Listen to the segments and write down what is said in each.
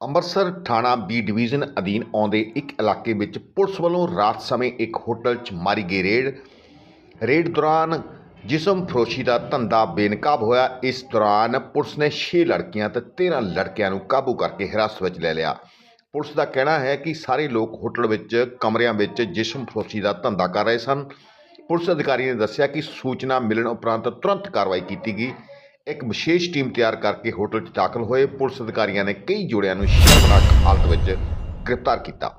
ਅੰਮ੍ਰਿਤਸਰ ਥਾਣਾ B division ਅਧੀਨ ਆਉਂਦੇ ਇੱਕ ਇਲਾਕੇ ਵਿੱਚ ਪੁਲਿਸ ਵੱਲੋਂ ਰਾਤ ਸਮੇਂ ਇੱਕ ਹੋਟਲ 'ਚ ਮਾਰੀ ਗਈ ਰੇਡ। ਰੇਡ ਦੌਰਾਨ ਜਿਸਮ ਫਰੋਸ਼ੀ ਦਾ ਧੰਦਾ ਬੇਨਕਾਬ ਹੋਇਆ। ਇਸ ਦੌਰਾਨ ਪੁਲਿਸ ਨੇ 6 ਲੜਕੀਆਂ ਤੇ 13 ਲੜਕਿਆਂ ਨੂੰ ਕਾਬੂ ਕਰਕੇ ਹਿਰਾਸਤ ਵਿੱਚ ਲੈ ਲਿਆ। ਪੁਲਿਸ ਦਾ ਕਹਿਣਾ ਹੈ ਕਿ ਸਾਰੇ ਲੋਕ ਹੋਟਲ ਵਿੱਚ, ਕਮਰਿਆਂ ਵਿੱਚ ਜਿਸਮ ਫਰੋਸ਼ੀ ਦਾ ਧੰਦਾ ਕਰ ਰਹੇ ਸਨ। ਪੁਲਿਸ ਅਧਿਕਾਰੀ ਨੇ ਦੱਸਿਆ ਕਿ ਸੂਚਨਾ ਮਿਲਣ ਉਪਰੰਤ ਤੁਰੰਤ ਕਾਰਵਾਈ ਕੀਤੀ ਗਈ। ਇੱਕ ਵਿਸ਼ੇਸ਼ ਟੀਮ ਤਿਆਰ ਕਰਕੇ ਹੋਟਲ 'ਚ ਦਾਖਲ ਹੋਏ ਪੁਲਿਸ ਅਧਿਕਾਰੀਆਂ ਨੇ ਕਈ ਜੋੜਿਆਂ ਨੂੰ ਸ਼ਰਮਨਾਕ ਹਾਲਤ ਵਿੱਚ ਗ੍ਰਿਫਤਾਰ ਕੀਤਾ।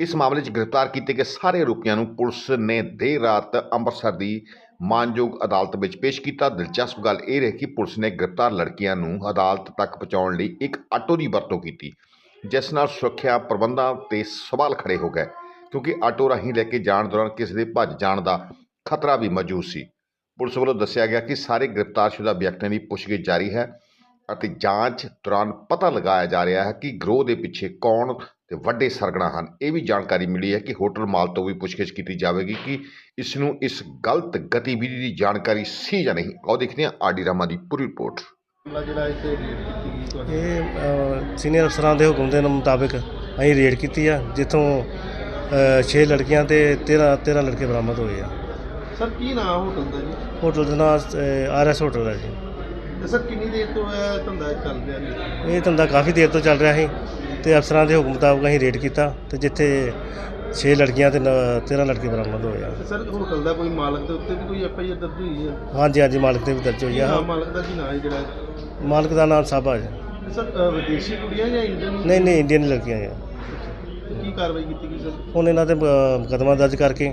ਇਸ ਮਾਮਲੇ 'ਚ ਗ੍ਰਿਫਤਾਰ ਕੀਤੇ ਗਏ ਸਾਰੇ ਆਰੋਪੀਆਂ ਨੂੰ ਪੁਲਿਸ ਨੇ ਦੇਰ ਰਾਤ ਅੰਮ੍ਰਿਤਸਰ ਦੀ ਮਾਨਯੋਗ ਅਦਾਲਤ ਵਿੱਚ ਪੇਸ਼ ਕੀਤਾ। ਦਿਲਚਸਪ ਗੱਲ ਇਹ ਰਹੀ ਕਿ ਪੁਲਿਸ ਨੇ ਗ੍ਰਿਫਤਾਰ ਲੜਕੀਆਂ ਨੂੰ ਅਦਾਲਤ ਤੱਕ ਪਹੁੰਚਾਉਣ ਲਈ ਇੱਕ ਆਟੋ ਦੀ ਵਰਤੋਂ ਕੀਤੀ, ਜਿਸ ਨਾਲ ਸੁਰੱਖਿਆ ਪ੍ਰਬੰਧਾਂ ਤੇ ਸਵਾਲ ਖੜੇ ਹੋ ਗਏ, ਕਿਉਂਕਿ ਆਟੋ ਰਾਹੀਂ ਲੈ ਕੇ ਜਾਣ ਦੌਰਾਨ ਕਿਸੇ ਦੇ ਭੱਜ ਜਾਣ ਦਾ ਖਤਰਾ ਵੀ ਮੌਜੂਦ ਸੀ। ਪੁਲਿਸ ਵੱਲੋਂ ਦੱਸਿਆ ਗਿਆ ਕਿ ਸਾਰੇ ਗ੍ਰਿਫਤਾਰਸ਼ੁਦਾ ਵਿਅਕਤੀਆਂ ਦੀ ਪੁੱਛਗਿੱਛ ਜਾਰੀ ਹੈ ਅਤੇ ਜਾਂਚ ਦੌਰਾਨ ਪਤਾ ਲਗਾਇਆ ਜਾ ਰਿਹਾ ਹੈ ਕਿ ਗਰੋਹ ਦੇ ਪਿੱਛੇ ਕੌਣ ਤੇ ਵੱਡੇ ਸਰਗਣਾ ਹਨ। ਇਹ ਵੀ ਜਾਣਕਾਰੀ ਮਿਲੀ ਹੈ ਕਿ ਹੋਟਲ ਮਾਲ ਤੋਂ ਵੀ ਪੁੱਛਗਿੱਛ ਕੀਤੀ ਜਾਵੇਗੀ ਕਿ ਇਸ ਨੂੰ ਇਸ ਗਲਤ ਗਤੀਵਿਧੀ ਦੀ ਜਾਣਕਾਰੀ ਸੀ ਜਾਂ ਨਹੀਂ। ਆਓ ਦੇਖਦੇ ਹਾਂ ਆਡੀ ਰਾਮਾ ਦੀ ਪੂਰੀ ਰਿਪੋਰਟ। ਇਹ ਸੀਨੀਅਰ ਅਫਸਰਾਂ ਦੇ ਹੁਕਮ ਦੇ ਮੁਤਾਬਕ ਅਸੀਂ ਰੇਡ ਕੀਤੀ ਆ ਜਿੱਥੋਂ 6 ਲੜਕੀਆਂ ਤੇ 13 13 ਲੜਕੇ ਬਰਾਮਦ ਹੋਏ ਆ। ਸਰ ਕੀ ਨਾਮ ਹੋਟਲ ਦਾ ਜੀ? ਹੋਟਲ ਦਾ ਨਾਮ ਆਰਐਸ ਹੋਟਲ ਹੈ ਜੀ। ਤੇ ਸਰ ਕਿੰਨੀ ਦੇਰ ਤੋਂ ਇਹ ਧੰਦਾ ਚੱਲ ਰਿਹਾ ਜੀ? ਇਹ ਧੰਦਾ ਕਾਫੀ ਦੇਰ ਤੋਂ ਚੱਲ ਰਿਹਾ ਸੀ ਤੇ ਅਫਸਰਾਂ ਦੇ ਹੁਕਮ ਮੁਤਾਬਕ ਅਸੀਂ ਰੇਡ ਕੀਤਾ ਤੇ ਜਿੱਥੇ 6 ਲੜਕੀਆਂ ਤੇ 13 ਲੜਕੇ ਬਰਾਮਦ ਹੋਏ ਆ। ਤੇ ਸਰ ਹੋਟਲ ਦਾ ਕੋਈ ਮਾਲਕ ਦੇ ਉੱਤੇ ਵੀ ਕੋਈ ਐਫ ਆਈ ਆਰ ਦਰਜ ਹੋਈ ਹੈ ਹਾਂਜੀ ਹਾਂਜੀ ਮਾਲਕ ਤੇ ਵੀ ਦਰਜ ਹੋਈ ਆ। ਨਾਮ ਮਾਲਕ ਦਾ ਕੀ ਨਾਮ ਹੈ ਜਿਹੜਾ? ਮਾਲਕ ਦਾ ਨਾਮ ਸਾਬਾ ਤੇ ਸਰ ਵਿਦੇਸ਼ੀ ਕੁੜੀਆਂ ਜਾਂ ਇੰਡੀਅਨ? ਨਹੀਂ ਨਹੀਂ ਇੰਡੀਅਨ ਲੜਕੀਆਂ ਆ ਕੀ ਕਾਰਵਾਈ ਕੀਤੀ ਗਈ ਸਰ? ਹੁਣ ਇਹਨਾਂ ਤੇ ਅ, ਮੁਕੱਦਮਾ ਦਰਜ ਕਰਕੇ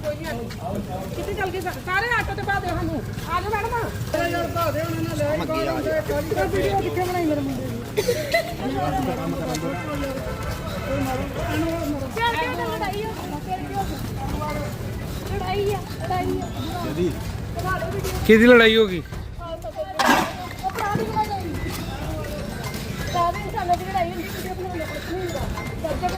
ਕਿੱਥੇ ਚੱਲ ਗਏ ਸਾ- ਸਾਰੇ ਆਟੋ ਤੇ ਪਾ ਦਿਓ ਸਾਨੂੰ। ਆ ਜਾਓ ਮੈਡਮ। ਯਾਰ ਭਾ ਦੇ ਉਹਨਾਂ ਨਾਲ ਲੈ ਮੱਕੀ ਆ ਜਾ ਵੀਡੀਓ ਕਿੱਥੇ ਬਣਾਈ ਮੇਰੇ ਮੁੰਡੇ ਦੀ? ਕਿਉਂ ਕਿਉਂ ਤਾਂ ਲੜਾਈ ਹੋ ਫਿਰ ਕਿਉਂ ਲੜਾਈ ਆ ਲੜਾਈ ਆ। ਜਦੀ ਕਿਹਦੀ ਲੜਾਈ ਹੋ ਗਈ? ਲੜਾਈ। ਲੜਾਈ ਹੁੰਦੀ ਨਹੀਂ ਹੁੰਦਾ